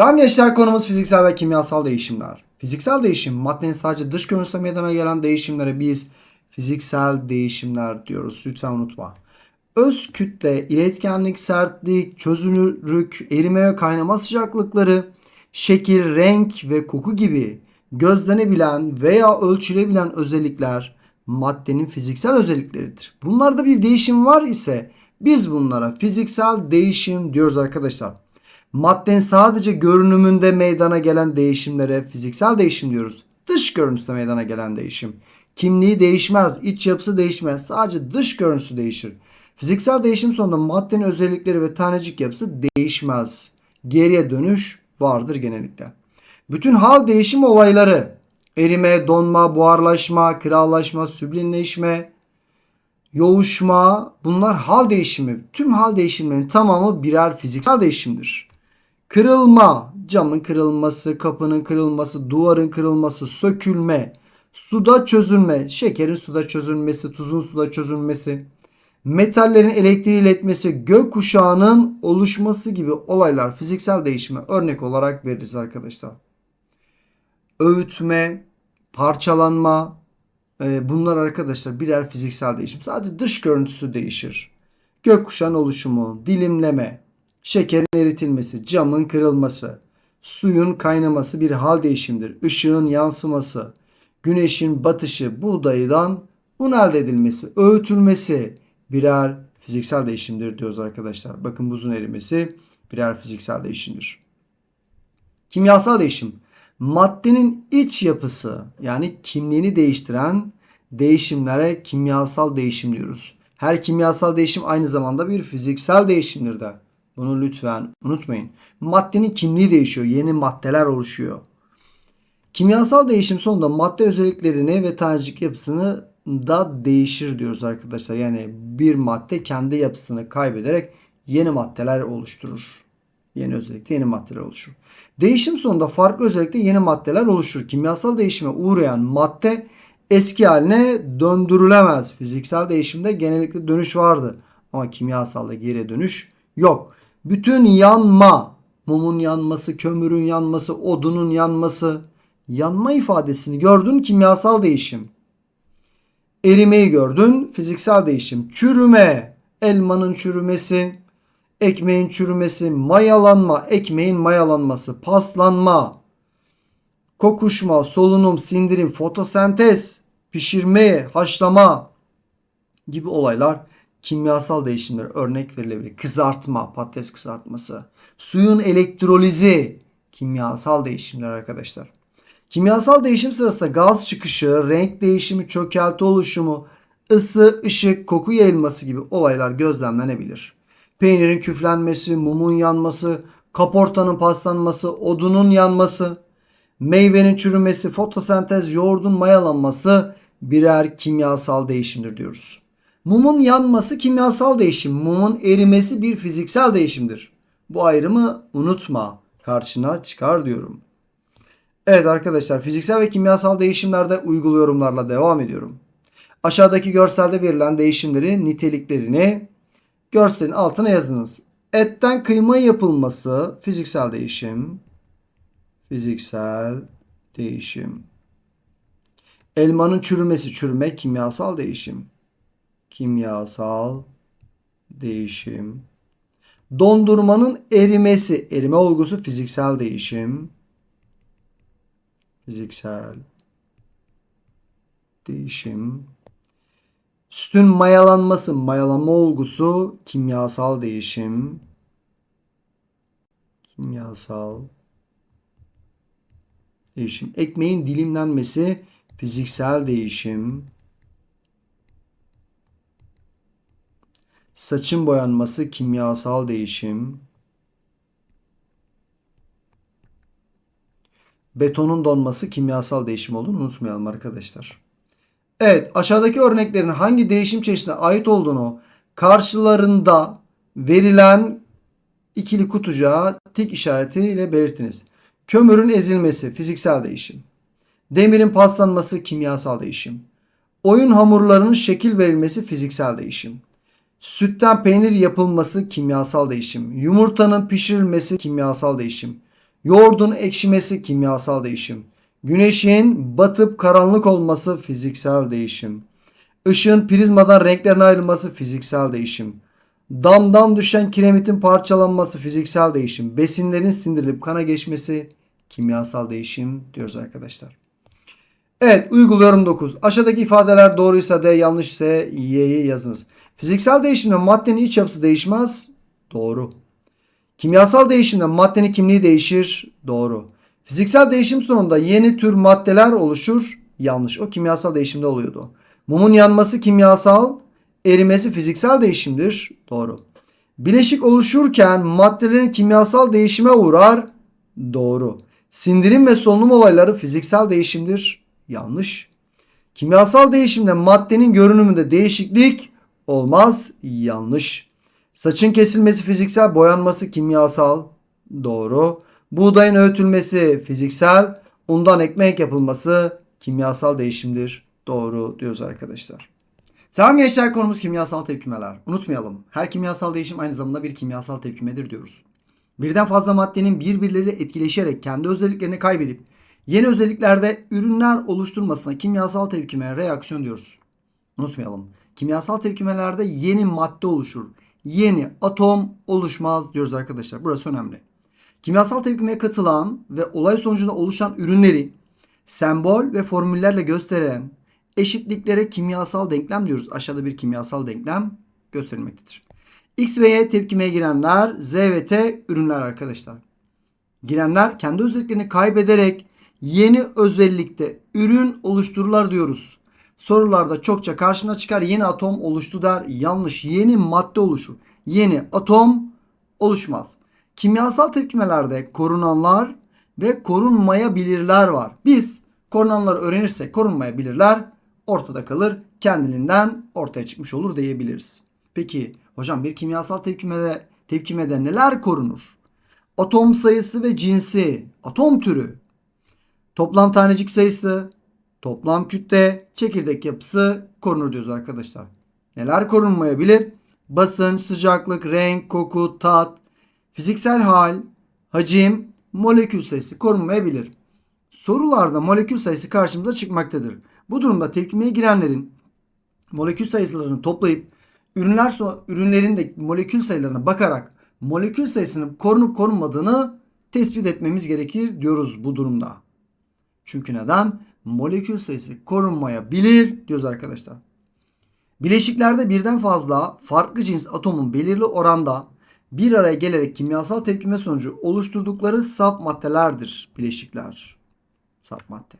Tamam gençler konumuz fiziksel ve kimyasal değişimler. Fiziksel değişim maddenin sadece dış görünüşte meydana gelen değişimlere biz fiziksel değişimler diyoruz. Lütfen unutma. Öz kütle, iletkenlik, sertlik, çözünürlük, erime ve kaynama sıcaklıkları, şekil, renk ve koku gibi gözlenebilen veya ölçülebilen özellikler maddenin fiziksel özellikleridir. Bunlarda bir değişim var ise biz bunlara fiziksel değişim diyoruz arkadaşlar. Maddenin sadece görünümünde meydana gelen değişimlere fiziksel değişim diyoruz. Dış görünüşte meydana gelen değişim. Kimliği değişmez, iç yapısı değişmez. Sadece dış görünüşü değişir. Fiziksel değişim sonunda maddenin özellikleri ve tanecik yapısı değişmez. Geriye dönüş vardır genellikle. Bütün hal değişim olayları erime, donma, buharlaşma, kırallaşma, süblimleşme, yoğuşma bunlar hal değişimi. Tüm hal değişimlerinin tamamı birer fiziksel değişimdir. Kırılma, camın kırılması, kapının kırılması, duvarın kırılması, sökülme, suda çözülme, şekerin suda çözülmesi, tuzun suda çözülmesi, metallerin elektriği iletmesi, gökkuşağının oluşması gibi olaylar fiziksel değişime örnek olarak veririz arkadaşlar. Öğütme, parçalanma e, bunlar arkadaşlar birer fiziksel değişim. Sadece dış görüntüsü değişir. Gökkuşağın oluşumu, dilimleme, şekerin eritilmesi, camın kırılması, suyun kaynaması bir hal değişimdir. Işığın yansıması, güneşin batışı, buğdaydan un elde edilmesi, öğütülmesi birer fiziksel değişimdir diyoruz arkadaşlar. Bakın buzun erimesi birer fiziksel değişimdir. Kimyasal değişim maddenin iç yapısı yani kimliğini değiştiren değişimlere kimyasal değişim diyoruz. Her kimyasal değişim aynı zamanda bir fiziksel değişimdir de. Bunu lütfen unutmayın. Maddenin kimliği değişiyor. Yeni maddeler oluşuyor. Kimyasal değişim sonunda madde özelliklerini ve tanecik yapısını da değişir diyoruz arkadaşlar. Yani bir madde kendi yapısını kaybederek yeni maddeler oluşturur. Yeni özellikle yeni maddeler oluşur. Değişim sonunda farklı özellikle yeni maddeler oluşur. Kimyasal değişime uğrayan madde eski haline döndürülemez. Fiziksel değişimde genellikle dönüş vardı. Ama kimyasalda geri dönüş yok. Bütün yanma, mumun yanması, kömürün yanması, odunun yanması, yanma ifadesini gördün kimyasal değişim. Erimeyi gördün fiziksel değişim. Çürüme, elmanın çürümesi, ekmeğin çürümesi, mayalanma, ekmeğin mayalanması, paslanma, kokuşma, solunum, sindirim, fotosentez, pişirme, haşlama gibi olaylar kimyasal değişimler örnek verilebilir. Kızartma, patates kızartması, suyun elektrolizi kimyasal değişimler arkadaşlar. Kimyasal değişim sırasında gaz çıkışı, renk değişimi, çökelti oluşumu, ısı, ışık, koku yayılması gibi olaylar gözlemlenebilir. Peynirin küflenmesi, mumun yanması, kaportanın paslanması, odunun yanması, meyvenin çürümesi, fotosentez, yoğurdun mayalanması birer kimyasal değişimdir diyoruz. Mumun yanması kimyasal değişim, mumun erimesi bir fiziksel değişimdir. Bu ayrımı unutma, karşına çıkar diyorum. Evet arkadaşlar fiziksel ve kimyasal değişimlerde uygulu yorumlarla devam ediyorum. Aşağıdaki görselde verilen değişimlerin niteliklerini görselin altına yazınız. Etten kıyma yapılması fiziksel değişim. Fiziksel değişim. Elmanın çürümesi çürüme kimyasal değişim. Kimyasal değişim. Dondurmanın erimesi erime olgusu fiziksel değişim. Fiziksel değişim. Sütün mayalanması, mayalanma olgusu kimyasal değişim. Kimyasal değişim. Ekmeğin dilimlenmesi fiziksel değişim. Saçın boyanması kimyasal değişim. Betonun donması kimyasal değişim olduğunu unutmayalım arkadaşlar. Evet aşağıdaki örneklerin hangi değişim çeşidine ait olduğunu karşılarında verilen ikili kutucuğa tik işaretiyle belirtiniz. Kömürün ezilmesi fiziksel değişim. Demirin paslanması kimyasal değişim. Oyun hamurlarının şekil verilmesi fiziksel değişim. Sütten peynir yapılması kimyasal değişim. Yumurtanın pişirilmesi kimyasal değişim. Yoğurdun ekşimesi kimyasal değişim. Güneşin batıp karanlık olması fiziksel değişim. Işığın prizmadan renklerine ayrılması fiziksel değişim. Damdan düşen kiremitin parçalanması fiziksel değişim. Besinlerin sindirilip kana geçmesi kimyasal değişim diyoruz arkadaşlar. Evet uyguluyorum 9. Aşağıdaki ifadeler doğruysa D yanlışsa Y'yi yazınız. Fiziksel değişimde maddenin iç yapısı değişmez. Doğru. Kimyasal değişimde maddenin kimliği değişir. Doğru. Fiziksel değişim sonunda yeni tür maddeler oluşur. Yanlış. O kimyasal değişimde oluyordu. Mumun yanması kimyasal, erimesi fiziksel değişimdir. Doğru. Bileşik oluşurken maddelerin kimyasal değişime uğrar. Doğru. Sindirim ve solunum olayları fiziksel değişimdir. Yanlış. Kimyasal değişimde maddenin görünümünde değişiklik olmaz. Yanlış. Saçın kesilmesi fiziksel, boyanması kimyasal. Doğru. Buğdayın öğütülmesi fiziksel, undan ekmek yapılması kimyasal değişimdir. Doğru diyoruz arkadaşlar. Selam gençler konumuz kimyasal tepkimeler. Unutmayalım her kimyasal değişim aynı zamanda bir kimyasal tepkimedir diyoruz. Birden fazla maddenin birbirleriyle etkileşerek kendi özelliklerini kaybedip yeni özelliklerde ürünler oluşturmasına kimyasal tepkime reaksiyon diyoruz. Unutmayalım. Kimyasal tepkimelerde yeni madde oluşur. Yeni atom oluşmaz diyoruz arkadaşlar. Burası önemli. Kimyasal tepkimeye katılan ve olay sonucunda oluşan ürünleri sembol ve formüllerle gösteren eşitliklere kimyasal denklem diyoruz. Aşağıda bir kimyasal denklem gösterilmektedir. X ve Y tepkimeye girenler Z ve T ürünler arkadaşlar. Girenler kendi özelliklerini kaybederek yeni özellikte ürün oluştururlar diyoruz. Sorularda çokça karşına çıkar yeni atom oluştu der. Yanlış. Yeni madde oluşur. Yeni atom oluşmaz. Kimyasal tepkimelerde korunanlar ve korunmayabilirler var. Biz korunanları öğrenirsek korunmayabilirler ortada kalır. Kendiliğinden ortaya çıkmış olur diyebiliriz. Peki hocam bir kimyasal tepkimede tepkimede neler korunur? Atom sayısı ve cinsi, atom türü, toplam tanecik sayısı, toplam kütle, çekirdek yapısı korunur diyoruz arkadaşlar. Neler korunmayabilir? Basınç, sıcaklık, renk, koku, tat, fiziksel hal, hacim, molekül sayısı korunmayabilir. Sorularda molekül sayısı karşımıza çıkmaktadır. Bu durumda tepkimeye girenlerin molekül sayılarını toplayıp ürünler ürünlerin de molekül sayılarına bakarak molekül sayısının korunup korunmadığını tespit etmemiz gerekir diyoruz bu durumda. Çünkü neden? Molekül sayısı korunmayabilir diyoruz arkadaşlar. Bileşiklerde birden fazla farklı cins atomun belirli oranda bir araya gelerek kimyasal tepkime sonucu oluşturdukları saf maddelerdir bileşikler. Saf madde.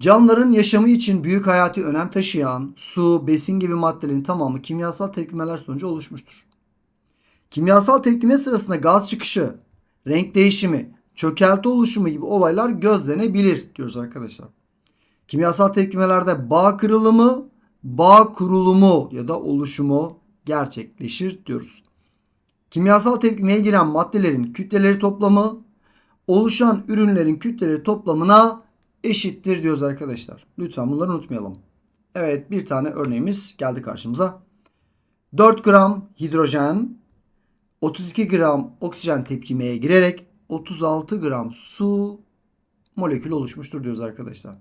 Canlıların yaşamı için büyük hayati önem taşıyan su, besin gibi maddelerin tamamı kimyasal tepkimeler sonucu oluşmuştur. Kimyasal tepkime sırasında gaz çıkışı, renk değişimi, çökelti oluşumu gibi olaylar gözlenebilir diyoruz arkadaşlar. Kimyasal tepkimelerde bağ kırılımı, bağ kurulumu ya da oluşumu gerçekleşir diyoruz. Kimyasal tepkimeye giren maddelerin kütleleri toplamı oluşan ürünlerin kütleleri toplamına eşittir diyoruz arkadaşlar. Lütfen bunları unutmayalım. Evet bir tane örneğimiz geldi karşımıza. 4 gram hidrojen 32 gram oksijen tepkimeye girerek 36 gram su molekül oluşmuştur diyoruz arkadaşlar.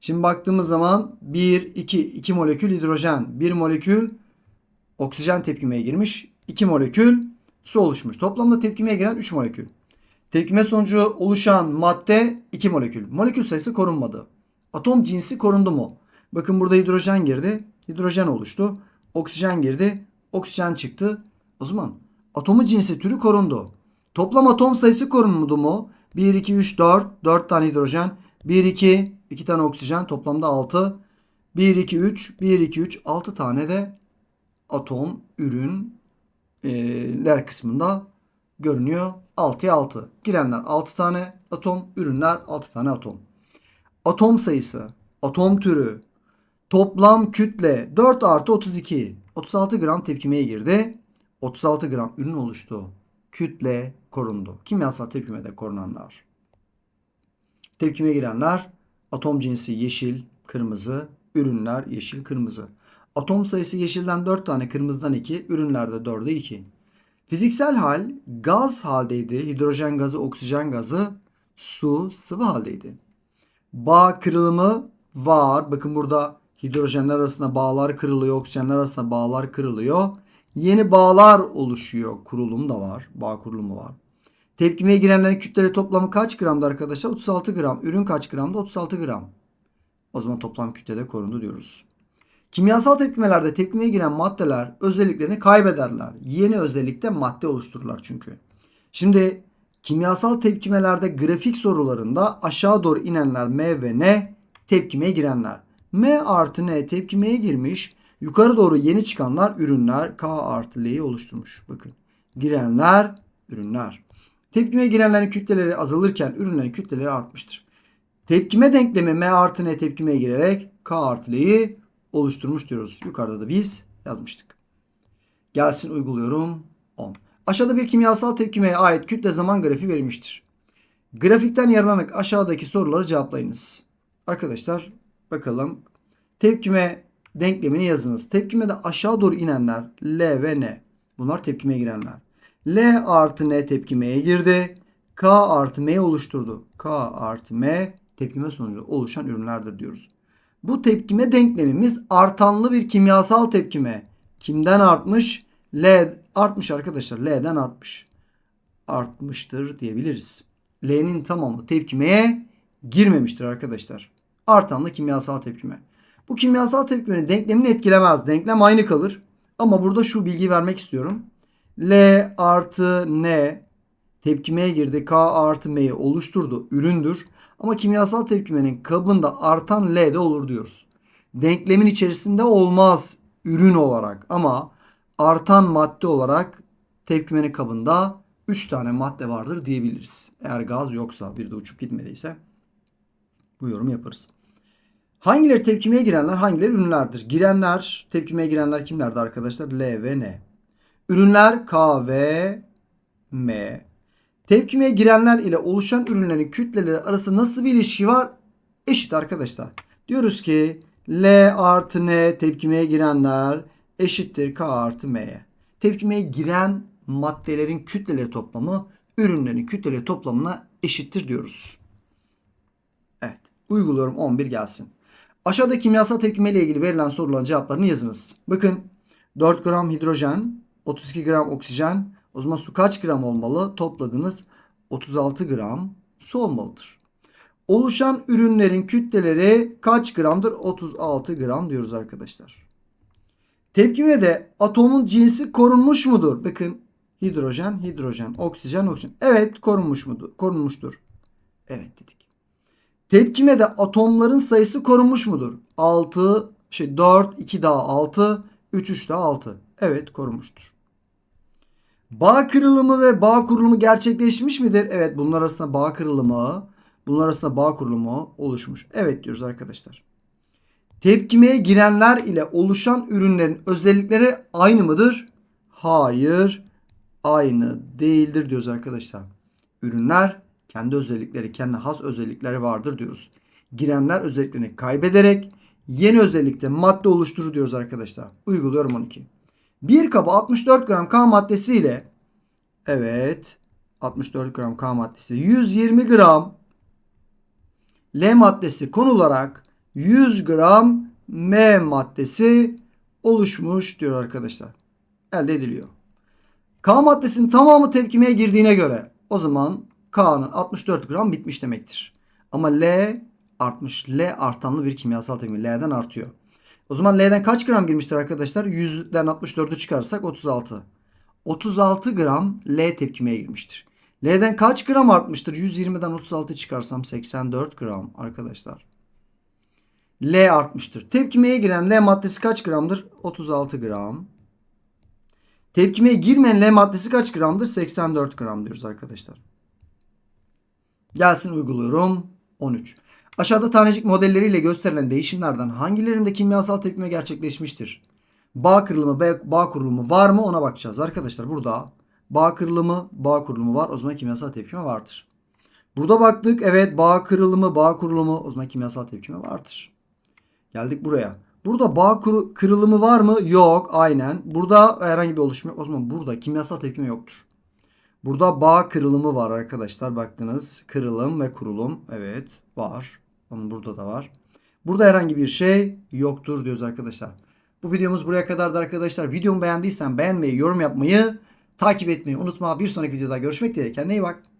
Şimdi baktığımız zaman 1, 2, 2 molekül hidrojen, 1 molekül oksijen tepkimeye girmiş. 2 molekül su oluşmuş. Toplamda tepkimeye giren 3 molekül. Tepkime sonucu oluşan madde 2 molekül. Molekül sayısı korunmadı. Atom cinsi korundu mu? Bakın burada hidrojen girdi. Hidrojen oluştu. Oksijen girdi. Oksijen çıktı. O zaman atomu cinsi türü korundu. Toplam atom sayısı korunmadı mu? 1, 2, 3, 4. 4 tane hidrojen. 1, 2, 2 tane oksijen. Toplamda 6. 1, 2, 3. 1, 2, 3. 6 tane de atom, ürünler kısmında görünüyor. 6'ya 6. Girenler 6 tane atom, ürünler 6 tane atom. Atom sayısı, atom türü, toplam kütle 4 artı 32. 36 gram tepkimeye girdi. 36 gram ürün oluştu. Kütle korundu. Kimyasal tepkimede korunanlar. Tepkime girenler atom cinsi yeşil, kırmızı, ürünler yeşil, kırmızı. Atom sayısı yeşilden 4 tane, kırmızıdan 2, ürünlerde 4'e 2. Fiziksel hal gaz haldeydi. Hidrojen gazı, oksijen gazı, su sıvı haldeydi. Bağ kırılımı var. Bakın burada hidrojenler arasında bağlar kırılıyor, oksijenler arasında bağlar kırılıyor. Yeni bağlar oluşuyor. Kurulum da var. Bağ kurulumu var. Tepkimeye girenlerin kütleli toplamı kaç gramdı arkadaşlar? 36 gram. Ürün kaç gramdı? 36 gram. O zaman toplam kütlede korundu diyoruz. Kimyasal tepkimelerde tepkimeye giren maddeler özelliklerini kaybederler. Yeni özellikte madde oluştururlar çünkü. Şimdi kimyasal tepkimelerde grafik sorularında aşağı doğru inenler M ve N tepkimeye girenler. M artı N tepkimeye girmiş. Yukarı doğru yeni çıkanlar ürünler K artı L'yi oluşturmuş. Bakın girenler ürünler. Tepkimeye girenlerin kütleleri azalırken ürünlerin kütleleri artmıştır. Tepkime denklemi M artı N tepkimeye girerek K artı L'yi oluşturmuş diyoruz. Yukarıda da biz yazmıştık. Gelsin uyguluyorum 10. Aşağıda bir kimyasal tepkimeye ait kütle zaman grafiği verilmiştir. Grafikten yararlanarak aşağıdaki soruları cevaplayınız. Arkadaşlar bakalım. Tepkime denklemini yazınız. Tepkimede aşağı doğru inenler L ve N. Bunlar tepkimeye girenler. L artı N tepkimeye girdi. K artı M oluşturdu. K artı M tepkime sonucu oluşan ürünlerdir diyoruz. Bu tepkime denklemimiz artanlı bir kimyasal tepkime. Kimden artmış? L artmış arkadaşlar. L'den artmış. Artmıştır diyebiliriz. L'nin tamamı tepkimeye girmemiştir arkadaşlar. Artanlı kimyasal tepkime. Bu kimyasal tepkimenin denklemini etkilemez. Denklem aynı kalır. Ama burada şu bilgiyi vermek istiyorum. L artı N tepkimeye girdi. K artı M'yi oluşturdu. Üründür. Ama kimyasal tepkimenin kabında artan L de olur diyoruz. Denklemin içerisinde olmaz ürün olarak ama artan madde olarak tepkimenin kabında 3 tane madde vardır diyebiliriz. Eğer gaz yoksa bir de uçup gitmediyse bu yorum yaparız. Hangileri tepkimeye girenler, hangileri ürünlerdir? Girenler, tepkimeye girenler kimlerdi arkadaşlar? L ve N. Ürünler K ve M. Tepkimeye girenler ile oluşan ürünlerin kütleleri arasında nasıl bir ilişki var? Eşit arkadaşlar. Diyoruz ki L artı N tepkimeye girenler eşittir K artı M'ye. Tepkimeye giren maddelerin kütleleri toplamı ürünlerin kütleleri toplamına eşittir diyoruz. Evet. Uyguluyorum 11 gelsin. Aşağıda kimyasal tepkime ile ilgili verilen soruların cevaplarını yazınız. Bakın 4 gram hidrojen, 32 gram oksijen, o zaman su kaç gram olmalı? Topladınız 36 gram su olmalıdır. Oluşan ürünlerin kütleleri kaç gramdır? 36 gram diyoruz arkadaşlar. Tepkimede atomun cinsi korunmuş mudur? Bakın hidrojen, hidrojen, oksijen, oksijen. Evet korunmuş mudur? Korunmuştur. Evet dedik. Tepkimede atomların sayısı korunmuş mudur? 6, şey 4, 2 daha 6, 3, 3 daha 6. Evet korunmuştur. Bağ kırılımı ve bağ kurulumu gerçekleşmiş midir? Evet bunlar arasında bağ kırılımı, bunlar arasında bağ kurulumu oluşmuş. Evet diyoruz arkadaşlar. Tepkimeye girenler ile oluşan ürünlerin özellikleri aynı mıdır? Hayır, aynı değildir diyoruz arkadaşlar. Ürünler kendi özellikleri, kendi has özellikleri vardır diyoruz. Girenler özelliklerini kaybederek yeni özellikte madde oluşturur diyoruz arkadaşlar. Uyguluyorum 12. Bir kaba 64 gram K maddesi ile evet 64 gram K maddesi 120 gram L maddesi konularak 100 gram M maddesi oluşmuş diyor arkadaşlar. Elde ediliyor. K maddesinin tamamı tepkimeye girdiğine göre o zaman K'nın 64 gram bitmiş demektir. Ama L artmış. L artanlı bir kimyasal tepkime. L'den artıyor. O zaman L'den kaç gram girmiştir arkadaşlar? 100'den 64'ü çıkarsak 36. 36 gram L tepkimeye girmiştir. L'den kaç gram artmıştır? 120'den 36 çıkarsam 84 gram arkadaşlar. L artmıştır. Tepkimeye giren L maddesi kaç gramdır? 36 gram. Tepkimeye girmeyen L maddesi kaç gramdır? 84 gram diyoruz arkadaşlar. Gelsin uyguluyorum. 13. Aşağıda tanecik modelleriyle gösterilen değişimlerden hangilerinde kimyasal tepkime gerçekleşmiştir? Bağ kırılımı, bağ kurulumu var mı ona bakacağız. Arkadaşlar burada bağ kırılımı, bağ kurulumu var. O zaman kimyasal tepkime vardır. Burada baktık. Evet bağ kırılımı, bağ kurulumu o zaman kimyasal tepkime vardır. Geldik buraya. Burada bağ kuru- kırılımı var mı? Yok. Aynen. Burada herhangi bir oluşum yok. O zaman burada kimyasal tepkime yoktur. Burada bağ kırılımı var arkadaşlar. Baktınız. Kırılım ve kurulum. Evet. Var. Onun burada da var. Burada herhangi bir şey yoktur diyoruz arkadaşlar. Bu videomuz buraya kadardı arkadaşlar. Videomu beğendiysen beğenmeyi, yorum yapmayı, takip etmeyi unutma. Bir sonraki videoda görüşmek dileğiyle. Kendine iyi bak.